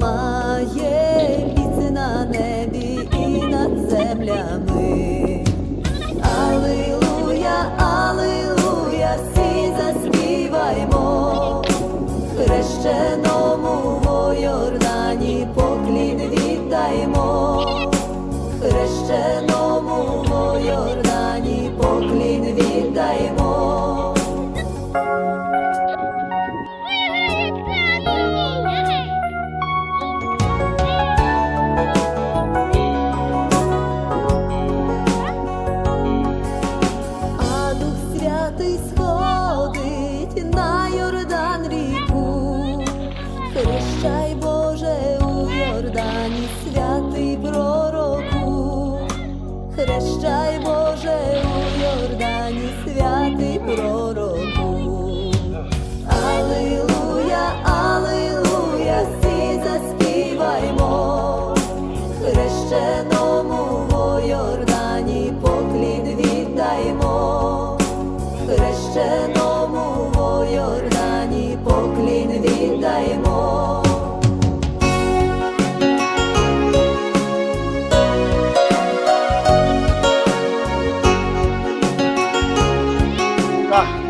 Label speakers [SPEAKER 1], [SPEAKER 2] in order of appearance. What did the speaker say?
[SPEAKER 1] має місце на небі і над землями. Алилуя, алилуя, всі заспіваймо, хрещеному в Йордані поклін віддаймо, сходить на Йордан хрещай, Боже, у Йордані святий пророку, хрещай, Боже, у Йордані святий пророку. священному во Йордані поклін віддаємо. Так.